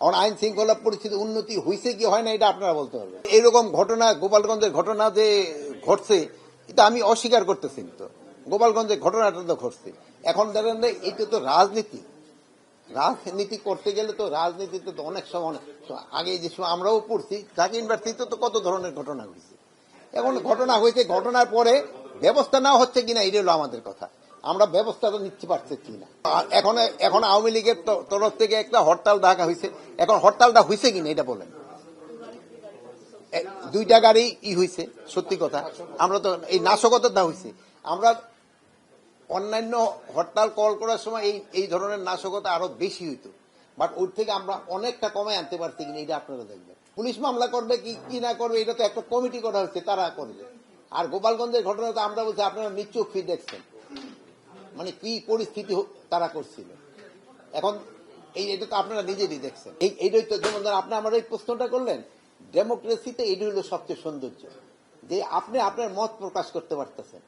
এখন আইন শৃঙ্খলা পরিস্থিতি উন্নতি হয়েছে কি হয় না, এটা আপনারা বলতে পারবেন। এরকম ঘটনা, গোপালগঞ্জের ঘটনা যে ঘটছে, এটা আমি অস্বীকার করতেছি তো। গোপালগঞ্জের ঘটনাটা তো ঘটছে। এখন দেখেন এটা তো রাজনীতি। রাজনীতি করতে গেলে তো রাজনীতিতে তো অনেক সময় আগে যে সময় আমরাও পড়ছি, ঢাকা ইউনিভার্সিটিতে তো কত ধরনের ঘটনা হয়েছে এখন ঘটনা হয়েছে, ঘটনার পরে ব্যবস্থা নেওয়া হচ্ছে কিনা, এটা হলো আমাদের কথা। আমরা ব্যবস্থাটা নিতে কিনা? আর এখন এখন আওয়ামী লীগের তরফ থেকে একটা হরতাল ডাকা হয়েছে। এখন হরতালটা হয়েছে কিনা এটা বলেন। দুইটা গাড়ি ই হয়েছে, সত্যি কথা। আমরা তো এই নাশকতাটা হয়েছে। আমরা অন্যান্য হরতাল কল করার সময় এই এই ধরনের নাশকতা আরও বেশি হইতো। বাট ওর থেকে আমরা অনেকটা কমে আনতে পারছি কিনা এটা আপনারা দেখবেন। পুলিশ মামলা করবে কি কি না করবে, এটা তো একটা কমিটি করা হচ্ছে তারা করবে। আর গোপালগঞ্জের ঘটনা তো আমরা বলছি, আপনারা নিচোখি দেখছেন। মানে কি পরিস্থিতি তারা করছিল। এখন এই এটা তো আপনারা নিজেরই দেখছেন। এই, এইটাই তো যেমন ধরেন আপনি আমার এই প্রশ্নটা করলেন, ডেমোক্রেসিতে এইটা হলো সবচেয়ে সৌন্দর্য। যে আপনি আপনার মত প্রকাশ করতে পারতেছেন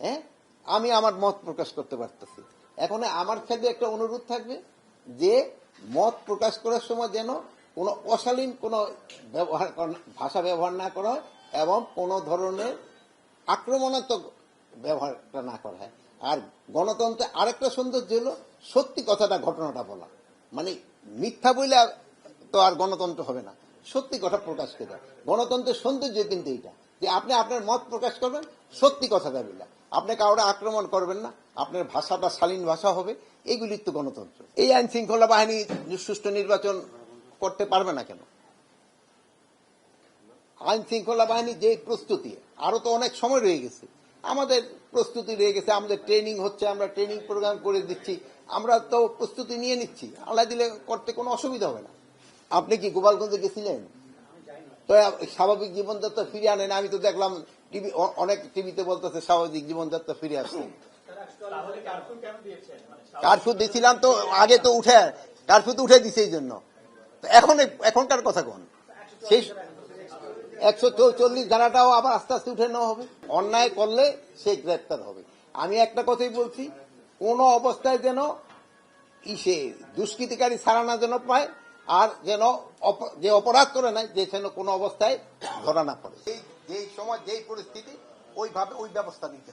হ্যাঁ? আমি আমার মত প্রকাশ করতে পারতেছি। এখন আমার ক্ষেত্রে একটা অনুরোধ থাকবে যে মত প্রকাশ করার সময় যেন কোনো অশালীন কোনো ব্যবহার ভাষা ব্যবহার না করা হয় এবং কোনো ধরনের আক্রমণাত্মক ব্যবহারটা না করা হয়। আর গণতন্ত্রে আরেকটা সৌন্দর্য হলো সত্যি কথাটা, ঘটনাটা বলা। মানে মিথ্যা বইলে তো আর গণতন্ত্র হবে না। সত্যি কথা প্রকাশ করে। গণতন্ত্রের সৌন্দর্য কিন্তু এইটা, যে আপনি আপনার মত প্রকাশ করবেন, সত্যি কথাটা বলে আপনি কাউরে আক্রমণ করবেন না, আপনার ভাষাটা শালীন ভাষা হবে এগুলি তো গণতন্ত্র। এই আইন শৃঙ্খলা বাহিনী সুষ্ঠু নির্বাচন করতে পারবে না কেন? আইন শৃঙ্খলা বাহিনী যে প্রস্তুতি, আরও তো অনেক সময় রয়ে গেছে। আমাদের প্রস্তুতি রয়ে গেছে আমাদের ট্রেনিং হচ্ছে আমরা ট্রেনিং প্রোগ্রাম করে দিচ্ছি আমরা তো প্রস্তুতি নিয়ে নিচ্ছি আল্লাহ দিলে করতে কোনো অসুবিধা হবে না। আপনি কি গোপালগঞ্জে গেছিলেন? তো স্বাভাবিক জীবনযাত্রা ফিরে আনেন আমি তো দেখলাম টিভি অনেক টিভিতে বলতেছে স্বাভাবিক জীবনযাত্রা ফিরে আসছে। কারফিউ দিছিলাম তো আগে তো উঠে কারফিউ তো উঠে দিছে এই জন্য। তো এখন এখনকার কথা কোন? সেই একশো চৌচল্লিশ ধারাটাও আবার আস্তে আস্তে উঠে নেওয়া হবে। অন্যায় করলে সে গ্রেপ্তার হবে। আমি একটা কথাই বলছি, কোন অবস্থায় যেন ইসে দুষ্কৃতিকারী সারানা যেন পায়, আর যেন যে অপরাধ করে নাই, যে যেন কোনো অবস্থায় ধরা না পড়ে। যেই সময়, যেই পরিস্থিতি, ওইভাবে ওই ব্যবস্থা নিতে